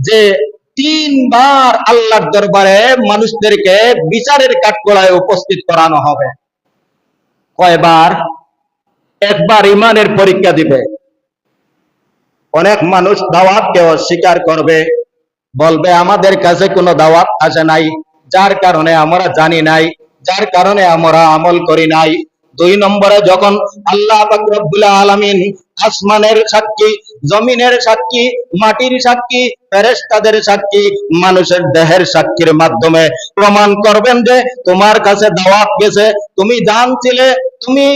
যে তিনবার আল্লাহর দরবারে মানুষদেরকে বিচারের কাঠগড়ায় উপস্থিত করানো হবে। কয়বার? একবার ইমানের পরীক্ষা দিবে। অনেক মানুষ দাওয়াতকে অস্বীকার করবে। বলবে, আমাদের কাছে কোনো দাওয়াত আসে নাই। যার কারণে আমরা জানি নাই। যার কারণে আমরা আমল করি নাই। দুই নম্বরে, যখন আল্লাহ রব্বুল আলামিন আসমানের সাক্ষী জমিনের সাক্ষী, মাটির সাক্ষী, ফেরেশতাদের সাক্ষী, মানুষের দেহের সাক্ষীর মাধ্যমে প্রমাণ করবেন যে তোমার কাছে দাওয়াত গেছে। তুমি জানছিলে, তুমি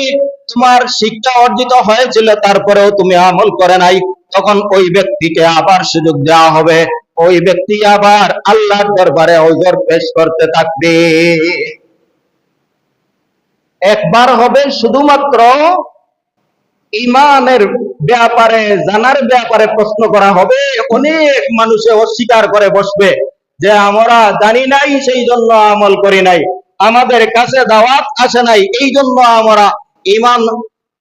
তোমার শিক্ষা অর্জিত হয়েছিল, তারপরেও তুমি আমল করে নাই। তখন ওই ব্যক্তিকে আবার সুযোগ দেওয়া হবে। ওই ব্যক্তি আবার আল্লাহর দরবারে ওজর পেশ করতে থাকবে। একবার হবে শুধুমাত্র ইমানের ব্যাপারে, জানার ব্যাপারে প্রশ্ন করা হবে। অনেক মানুষে অস্বীকার করে বসবে যে, আমরা জানি নাই, সেই জন্য আমল করি নাই। আমাদের কাছে দাওয়াত আসে নাই, এই জন্য আমরা ইমান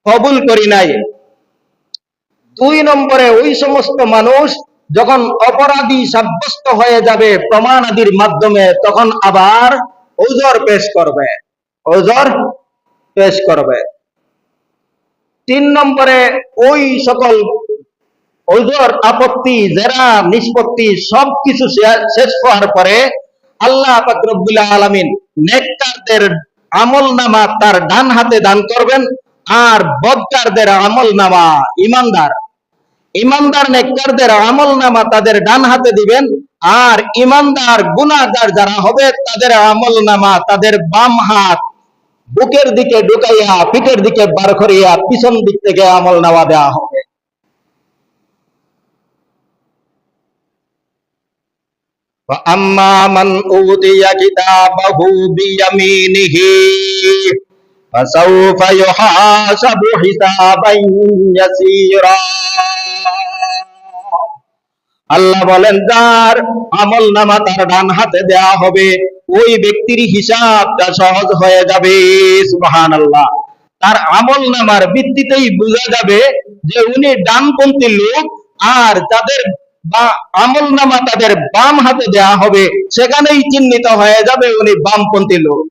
কবুল করি নাই। দুই নম্বরে, ওই সমস্ত মানুষ যখন অপরাধী সাব্যস্ত হয়ে যাবে প্রমাণ প্রমাণাদির মাধ্যমে, তখন আবার ওজর পেশ করবে। ওজর পেশ করবে। তিন নম্বরে ওই সকল ওজর আপত্তি, জেরা, নিষ্পত্তি সবকিছু শেষ হওয়ার পরে আল্লাহ পাক রব্বুল আলামিন নেককারদের আমল নামা তার ডান হাতে দান করবেন আর বদকারদের আমল নামা ইমানদার। ইমানদার নেককারদের আমল নামা তাদের ডান হাতে দিবেন আর ইমানদার গুনাহগার যারা হবে তাদের আমল নামা তাদের বাম হাত বুকের দিকে ঢুকাইয়া পিঠের দিকে বার করিয়া পিছন দিক থেকে আমল নামা দেওয়া হবে فأما من أوتي كتابه بيمينه فسوف يحاسب حسابا يسيرا আল্লাহ বলেন যার আমল নামা তার ডান হাতে দেয়া হবে ওই ব্যক্তির হিসাবটা সহজ হয়ে যাবে সুবাহান আল্লাহ তার আমল নামার ভিত্তিতেই বোঝা যাবে যে উনি ডানপন্থী লোক আর তাদের বা আমল নামা তাদের বাম হাতে দেয়া হবে, সেখানেই চিহ্নিত হয়ে যাবে উনি বামপন্থী লোক।